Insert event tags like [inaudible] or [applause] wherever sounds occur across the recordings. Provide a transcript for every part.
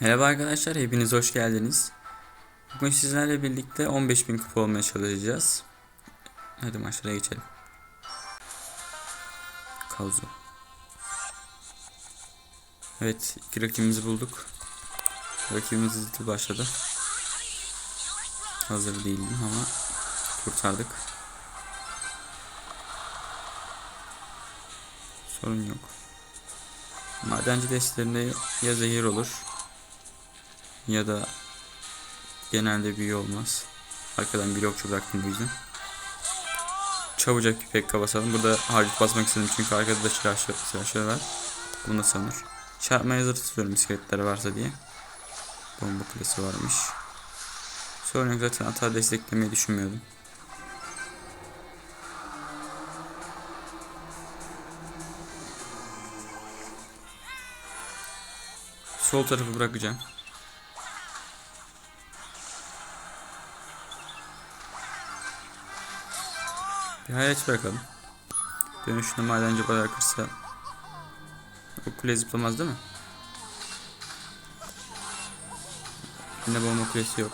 Merhaba arkadaşlar, hepiniz hoş geldiniz. Bugün sizlerle birlikte 15.000 kupa olmaya çalışacağız. Hadi maçlara geçelim. Kavuzu. Evet, iki rakibimizi bulduk. Rakibimiz hızlı başladı. Hazır değildim ama kurtardık. Sorun yok. Madenci destlerinde ya zehir olur ya da genelde büyü olmaz. Arkadan bir okçu bıraktım bu yüzden. Çabucak bir pekka basalım. Burada harcıt basmak istedim çünkü arkada da silahşör var. Bunu sanır. Çarpmaya hazır tutuyorum iskeletler varsa diye. Bomba kulesi varmış. Sorun yok zaten hata desteklemeyi düşünmüyordum. Sol tarafı bırakacağım. Bir hayalet bırakalım. Dönüşünde madenci bırakırsa o kule zıplamaz değil mi? Yine bomba kulesi yok.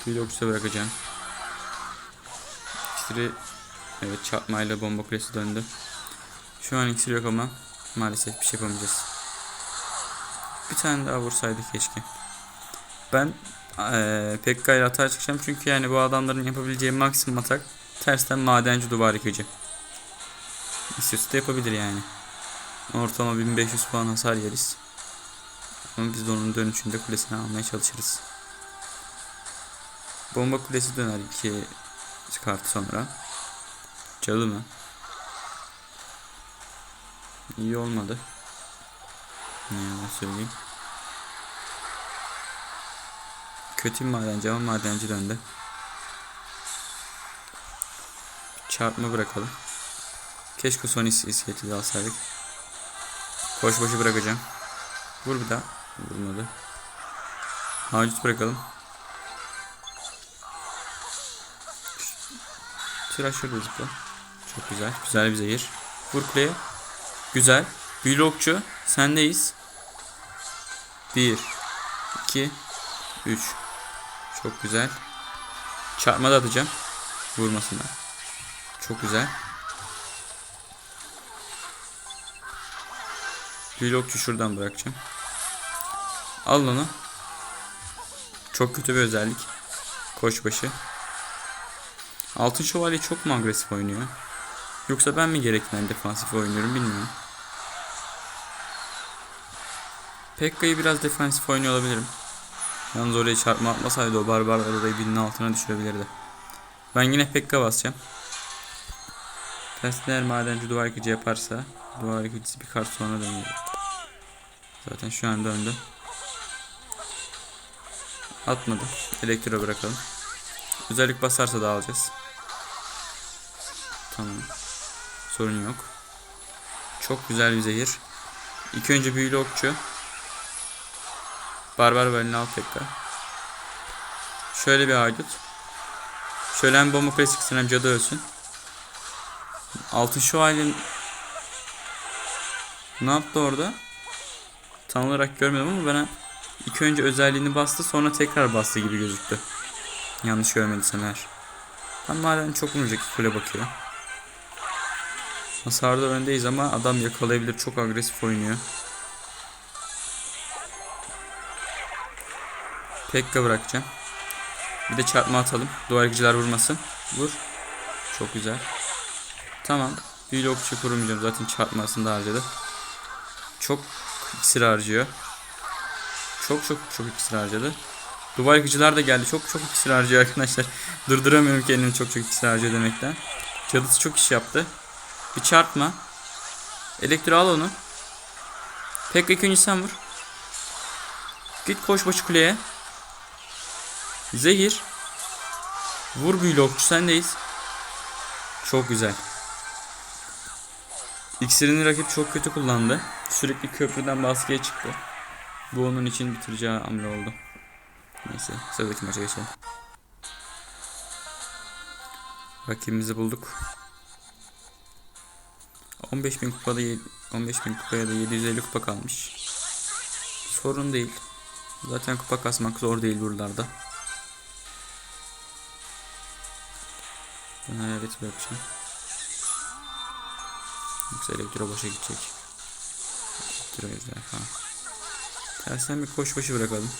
Okçuda bırakacağım. İksiri evet çarpmayla bomba kulesi döndü. Şu an iksir yok ama maalesef bir şey yapamayacağız. Bir tane daha vursaydı keşke. Ben eee Pekka ile atağa çıkacağım çünkü yani bu adamların yapabileceği maksimum atak tersten madenci duvar yıkıcı. İstiyorsa da yapabilir yani. Ortalama 1500 puan hasar yeriz. Ama biz de onun dönüşünde kulesini almaya çalışırız. Bomba kulesi döner iki kart sonra. Cadı mı? İyi olmadı. Ne söyleyeyim. Kötü madenci ama madenci döndü. Çarpma bırakalım. Keşke son is iskeleti de alsaydık. Koş boşu bırakacağım. Vur bir daha. Vurmadı. Haciz bırakalım. Tıraş şöyle zıpla. Çok güzel. Güzel bir zehir. Vur kuleye. Güzel. Büyülü okçu. Sendeyiz. 1 2 3 Çok güzel. Çarpma da atacağım. Vurmasınlar. Çok güzel. Okçu şuradan bırakacağım. Al onu. Çok kötü bir özellik. Koçbaşı. Altın şövalye çok mu agresif oynuyor? Yoksa ben mi gerekten defansif oynuyorum bilmiyorum. Pekka'yı biraz defansif oynuyor olabilirim. Yalnız oraya çarpma atmasaydı o barbarlar orayı binin altına düşürebilirdi. Ben yine Pekka basacağım. Tersten eğer madenci duvar yıkıcı yaparsa duvar yıkıcısı bir kart sonra dönüyor. Zaten şu an döndü. Atmadı. Elektro bırakalım. Özellik basarsa da alacağız. Tamam. Sorun yok. Çok güzel bir zehir. İlk önce büyülü okçu. Barbar valini al tekrar. Şöyle bir haydut. Şöyle hem bomba klasik hem cadı ölsün. Altın şövalyenin ne yaptı orada? Tam olarak görmedim ama bana ilk önce özelliğini bastı sonra tekrar bastı gibi gözüktü. Yanlış görmediysem eğer. Tam maden çok vuracak kule bakıyor. Hasarda öndeyiz ama adam yakalayabilir. Çok agresif oynuyor. Pekka bırakacağım. Bir de çarpma atalım. Duvar vurmasın. Vur. Çok güzel. Tamam. Büyülü okçu kurmayacağım. Zaten çarpmasını da harcadı. Çok iksir harcıyor. Çok çok çok iksir harcadı. Duvar yıkıcılar da geldi. Çok çok iksir harcıyor arkadaşlar. [laughs] Durduramıyorum kendimi çok çok iksir harcıyor demekten. Cadısı çok iş yaptı. Bir çarpma. Elektro al onu. Pekka ilk önce sen vur. Git koş başı kuleye. Zehir. Vur büyülü okçu sendeyiz. Çok güzel. İksirini rakip çok kötü kullandı. Sürekli köprüden baskıya çıktı. Bu onun için bitireceği hamle oldu. Neyse sıradaki maça geçelim. Rakibimizi bulduk. 15.000 kupada 15.000 kupaya da 750 kupa kalmış. Sorun değil. Zaten kupa kasmak zor değil buralarda. Ben hayalet bırakacağım. Yoksa elektro boşa gidecek. Elektro ejderha. Tersten bir koş başı bırakalım.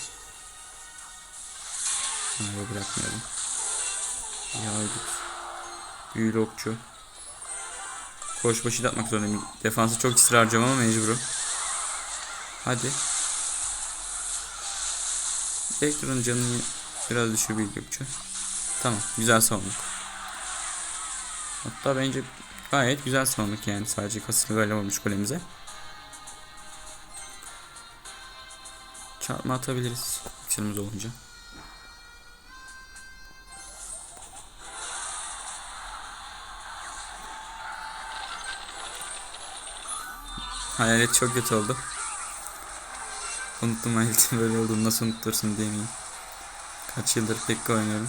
Hayır bırakmayalım. Yaydut. Büyülü okçu. Koş başı atmak zorundayım. Defansı çok ısrar harcam ama mecburum. Hadi. Elektronun canını biraz düşür büyük okçu. Tamam güzel savunduk. Hatta bence gayet güzel savunduk yani sadece kasırgayla olmuş golemize. Çarpma atabiliriz ikisimiz olunca. Hayalet çok kötü oldu. Unuttum hayaletin [laughs] böyle olduğunu nasıl unutursun demeyeyim. Kaç yıldır pek oynuyorum.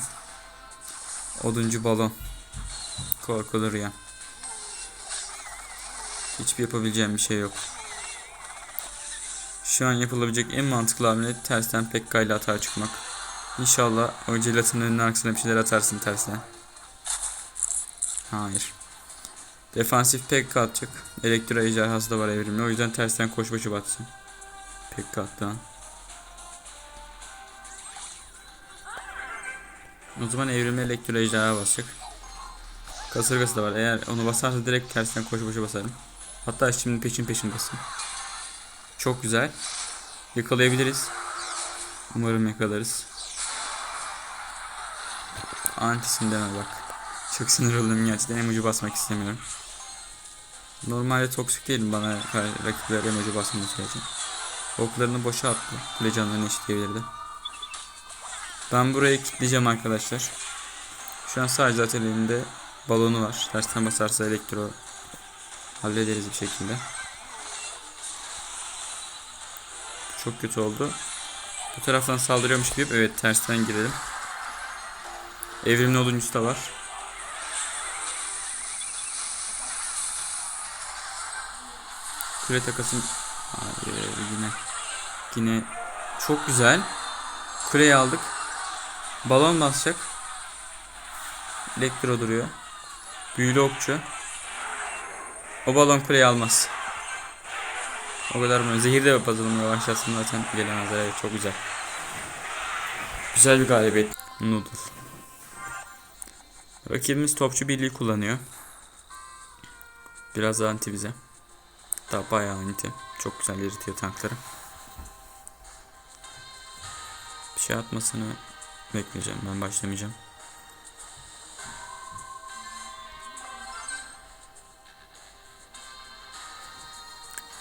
Oduncu balon. Korkulu rüya. Hiçbir yapabileceğim bir şey yok. Şu an yapılabilecek en mantıklı hamle tersten Pekka ile atağa çıkmak. İnşallah o jelatinin önüne arkasına bir şeyler atarsın tersten. Hayır. Defansif Pekka atacak. Elektro ejderhası da var evrimli. O yüzden tersten koş başı batsın. Pekka attı lan. O zaman evrimli elektro ejderha basacak. Kasırgası da var. Eğer onu basarsa direkt tersten koşu başı basarım. Hatta şimdi peşin peşin basın. Çok güzel. Yakalayabiliriz. Umarım yakalarız. Antisin deme bak. Çok sinir oldum gerçekten emoji basmak istemiyorum. Normalde toksik değilim bana rakipler emoji basmıyor sürece. Oklarını boşa attı. Kule canlarını eşitleyebilirdi. Ben burayı kilitleyeceğim arkadaşlar. Şu an sadece zaten balonu var. Tersten basarsa elektro hallederiz bir şekilde. Çok kötü oldu. Bu taraftan saldırıyormuş gibi evet tersten girelim. Evrimli oduncusu da var. Kule takasın. Hayır yine. Yine çok güzel. Kuleyi aldık. Balon basacak. Elektro duruyor. Büyülü okçu. O balon kuleyi almaz. O kadar mı? Zehir de yapalım yavaşlasın zaten gelemezler. Evet çok güzel. Güzel bir galibiyet. Noodle. Rakibimiz topçu birliği kullanıyor. Biraz anti bize. Daha bayağı anti. Çok güzel eritiyor tankları. Bir şey atmasını bekleyeceğim. Ben başlamayacağım.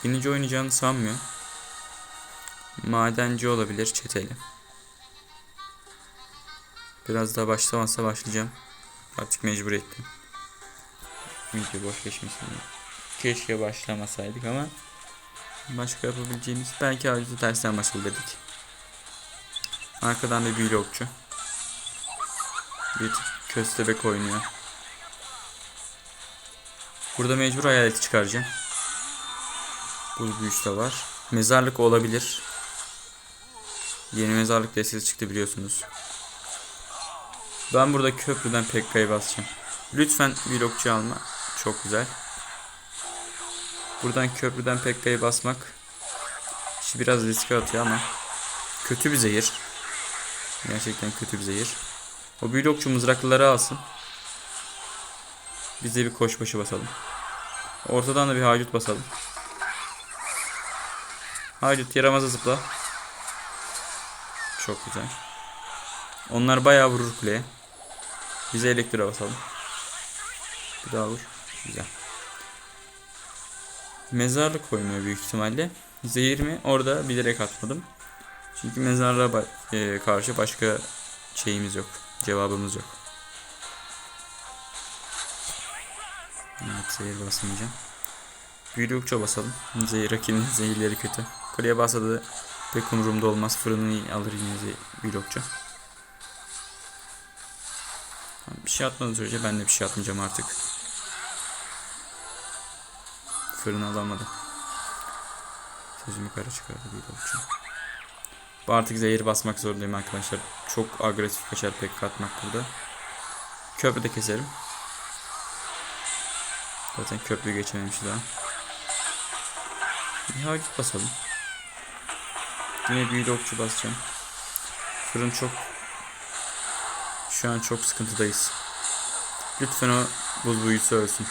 Binici oynayacağını sanmıyor. Madenci olabilir çeteli. Biraz daha başlamazsa başlayacağım. Artık mecbur ettim. Video boş geçmesin diye. Keşke başlamasaydık ama başka yapabileceğimiz belki ayrıca tersten başlayabilirdik. Arkadan bir büyülü okçu. Bir köstebek oynuyor. Burada mecbur hayaleti çıkaracağım. Büyüsü de var. Mezarlık olabilir. Yeni mezarlık destesi çıktı biliyorsunuz. Ben burada köprüden Pekka'yı basacağım. Lütfen vlogçu alma. Çok güzel. Buradan köprüden Pekka'yı basmak işi biraz riske atıyor ama kötü bir zehir. Gerçekten kötü bir zehir. O vlogçu mızraklıları alsın. Biz de bir koşbaşı basalım. Ortadan da bir haydut basalım. Haydut yaramaza zıpla. Çok güzel. Onlar bayağı vurur kuleye. Bize elektro basalım. Bir daha vur. Güzel. Mezarlık oynuyor büyük ihtimalle. Zehir mi? Orada bilerek atmadım. Çünkü mezarlığa e, karşı başka şeyimiz yok. Cevabımız yok. Evet zehir basmayacağım. Büyülü basalım. Zehir rakibinin zehirleri kötü. Kuleye bassa da pek umurumda olmaz. Fırını alır yine. Tamam, Bir şey atmadığı sürece ben de bir şey atmayacağım artık. Fırını alamadı. Sözümü kara çıkardı. Bu artık zehir basmak zorundayım arkadaşlar. Çok agresif kaçar pek atmak burada. Köprü de keserim. Zaten köprüyü geçememiş daha. Bir hareket basalım. Yine büyülü okçu basacağım. Fırın çok şu an çok sıkıntıdayız. Lütfen o buz büyüsü ölsün.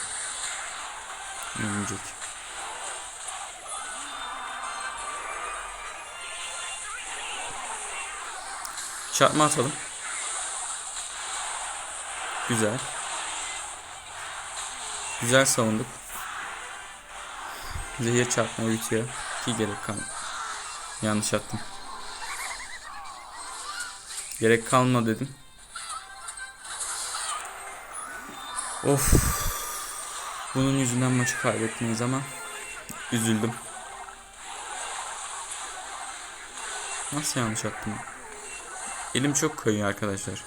Ölmeyecek. Çarpma atalım. Güzel. Güzel savunduk. Zehir çarpma bitiyor. Ki gerek kalmadı. Yanlış attım. Gerek kalma dedim. Of. Bunun yüzünden maçı kaybetmeyiz ama üzüldüm. Nasıl yanlış attım? Elim çok kayıyor arkadaşlar.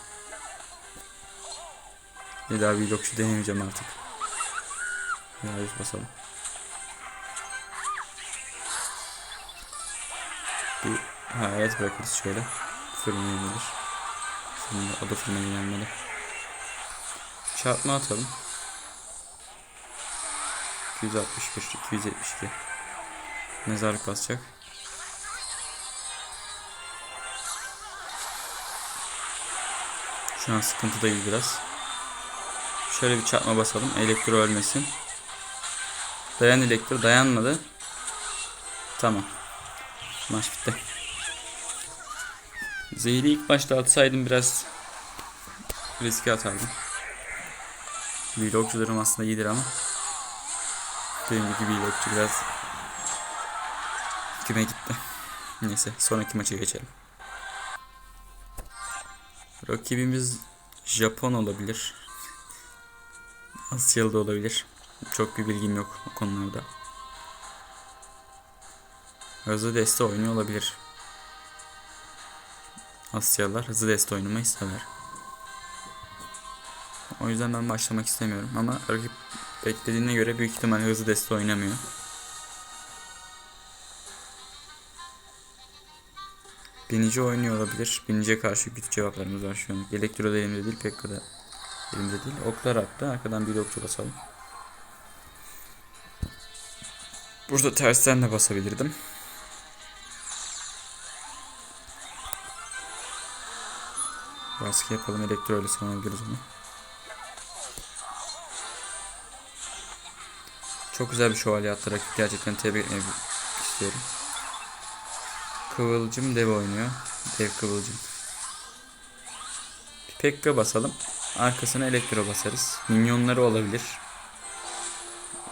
Bir daha bir blokçu denemeyeceğim artık. Biraz basalım. Bir hayat bırakırız şöyle. Fırına yenilir. Fırında, o da fırına yenilmeli. Çarpma atalım. 261, 272. Mezarlık basacak. Şu an sıkıntıdayız biraz. Şöyle bir çarpma basalım. Elektro ölmesin. Dayan elektro dayanmadı. Tamam. Maç bitti. Zehri ilk başta atsaydım biraz riske atardım. Vlogcularım aslında iyidir ama benim gibi vlogcu biraz kime gitti. Neyse sonraki maça geçelim. Rakibimiz Japon olabilir. Asyalı da olabilir. Çok bir bilgim yok o konularda. Hızlı deste oynuyor olabilir. Asyalılar hızlı deste oynamayı sever. O yüzden ben başlamak istemiyorum ama rakip beklediğine göre büyük ihtimal hızlı deste oynamıyor. Binici oynuyor olabilir. Biniciye karşı güç cevaplarımız var şu an. Elektro da elimde değil, Pekka da elimde değil. Oklar attı. Arkadan bir okçu basalım. Burada tersten de basabilirdim. Baskı yapalım. Elektro ile savunabiliriz onu. Çok güzel bir şövalye attı rakip. Gerçekten tebrik etmek istiyorum. Kıvılcım dev oynuyor. Dev kıvılcım. Pekka basalım. Arkasına elektro basarız. Minyonları olabilir.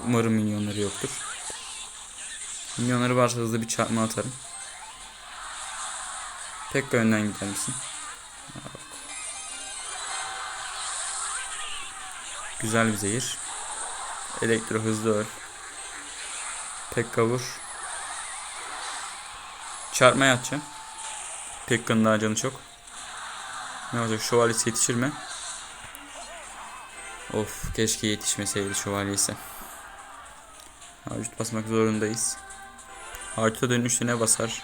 Umarım minyonları yoktur. Minyonları varsa hızlı bir çarpma atarım. Pekka önden gider misin? Güzel bir zehir. Elektro hızlı öl. Pekka vur. Çarpmaya atacağım. Pekka'nın daha canı çok. Ne olacak? Şövalyesi yetişir mi? Of keşke yetişmeseydi şövalyesi. Harcut basmak zorundayız. Harcuta dönüşte ne basar?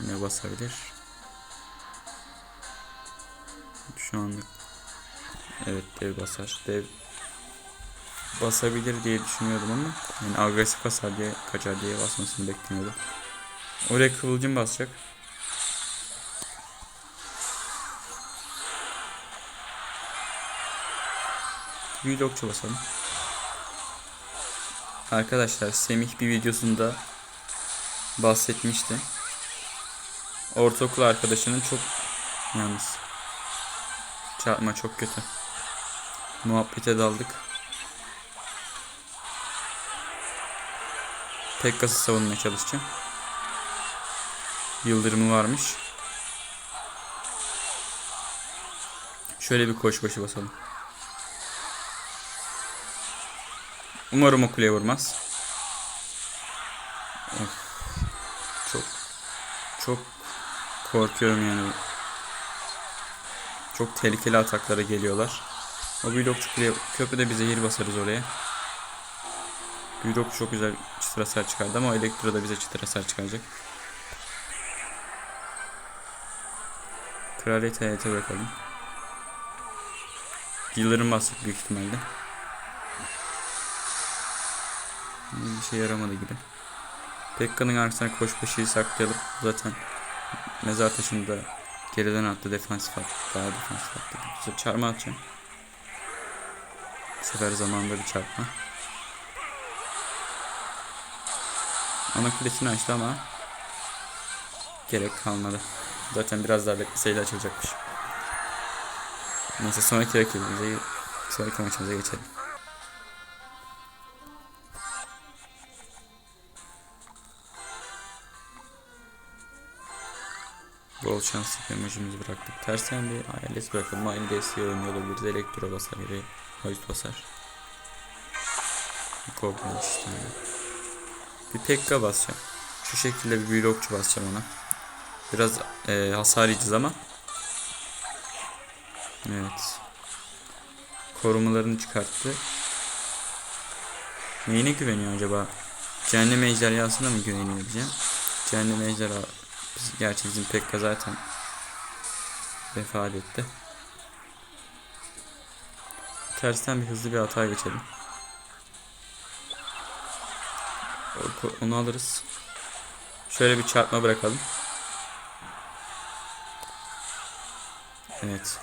Ne basabilir? Şu anlık Evet dev basar. Dev basabilir diye düşünüyordum ama yani agresif basar diye kaçar diye basmasını beklemiyordum. Oraya kıvılcım basacak. Vlogçu basalım. Arkadaşlar Semih bir videosunda bahsetmişti. Ortaokul arkadaşının çok yalnız çarpma çok kötü. Muhabbete daldık. Pekkas'ı savunmaya çalışacağım. Yıldırımı varmış. Şöyle bir koş başı basalım. Umarım o kuleye vurmaz. Of. Çok çok korkuyorum yani. Çok tehlikeli ataklara geliyorlar. O blokçu kuleye köprüde bir zehir basarız oraya. Büyülok çok güzel çıtır hasar çıkardı ama Elektro da bize çıtır hasar çıkaracak. Kraliyet hayata bırakalım. Yılların bastık büyük ihtimalle. Bir şey yaramadı gibi. Pekka'nın arkasına koşbaşıyı saklayalım. Zaten mezar taşında geriden attı defansif attı. Daha defansif attı. Güzel çarmı atacağım. Bu sefer zamanında bir çarpma. Ana kulesini açtı ama gerek kalmadı. Zaten biraz daha bekleseydi açılacakmış. Neyse sonraki rakibimize, sonraki maçımıza geçelim. Bol şanslı emojimizi bıraktık. Tersten bir hayalet bırakalım. Aynı desteği oynuyor olabiliriz. Elektro basar ya Hayut basar. Goblin işte. Bir Pekka basacağım. Şu şekilde bir büyülü okçu basacağım ona. Biraz e, hasar yiyeceğiz ama. Evet. Korumalarını çıkarttı. Neyine güveniyor acaba? Cehennem ejderhasına mı güveniyor diyeceğim. Cehennem ejderha biz, gerçi bizim Pekka zaten vefat etti. Tersten bir hızlı bir hata geçelim. Onu alırız. Şöyle bir çarpma bırakalım. Evet.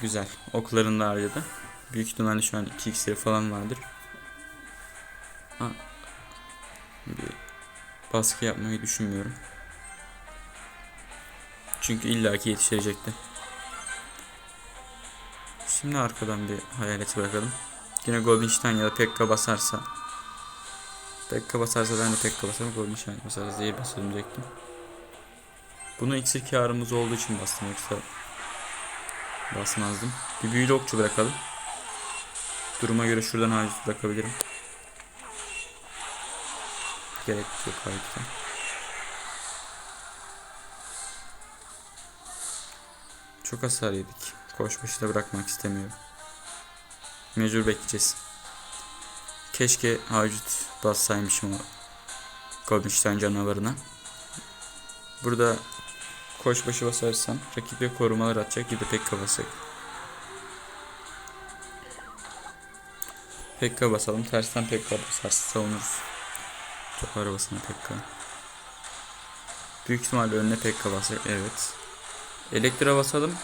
Güzel. Oklarını da harcadı. Büyük ihtimalle şu an 2 iksiri falan vardır. Ha. Bir baskı yapmayı düşünmüyorum. Çünkü illaki yetiştirecekti. Şimdi arkadan bir hayaleti bırakalım. Yine Goldinstein ya da Pekka basarsa Pekka basarsa ben de Pekka basarım. Goldinstein basarsa zehir basarım diyecektim. Bunu iksir karımız olduğu için bastım yoksa basmazdım. Bir büyülü okçu bırakalım. Duruma göre şuradan haciz bırakabilirim. Gerek yok harika. Çok hasar yedik. Koşbaşı da bırakmak istemiyorum. Mecbur bekleyeceğiz. Keşke hacut bassaymışım o Goblin canavarına. Burada koşbaşı basarsam rakibe korumalar atacak ya da Pekka basacak. Pekka basalım. Tersten Pekka basarsa savunuruz. Top arabasına Pekka. Büyük ihtimalle önüne Pekka basacak. Evet. Elektra basalım.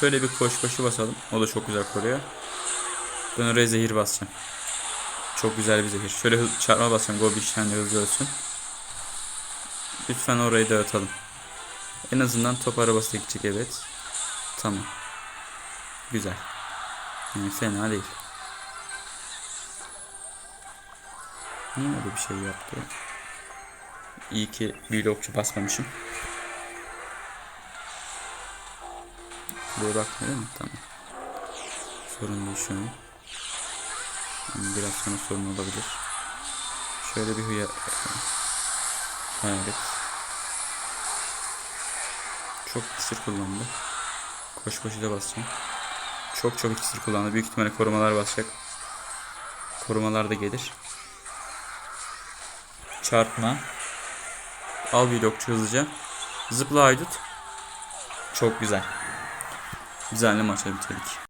Şöyle bir koşbaşı basalım. O da çok güzel koruyor. Ben oraya zehir basacağım. Çok güzel bir zehir. Şöyle çarpma basacağım. Gobi işlemde hızlı ölsün. Lütfen orayı dağıtalım. En azından top arabası da gidecek evet. Tamam. Güzel. Yani fena değil. Niye öyle bir şey yaptı? İyi ki büyülü okçu basmamışım. Buraya bakmıyor mu? Tamam. Sorun değil şu an. Yani biraz sonra sorun olabilir. Şöyle bir hıya... Hayalet. Çok iksir kullandı. Koş koşu da basacağım. Çok çok iksir kullandı. Büyük ihtimalle korumalar basacak. Korumalar da gelir. Çarpma. Al bir okçu hızlıca. Zıpla haydut. Çok güzel. Güzel maçı bitirdik.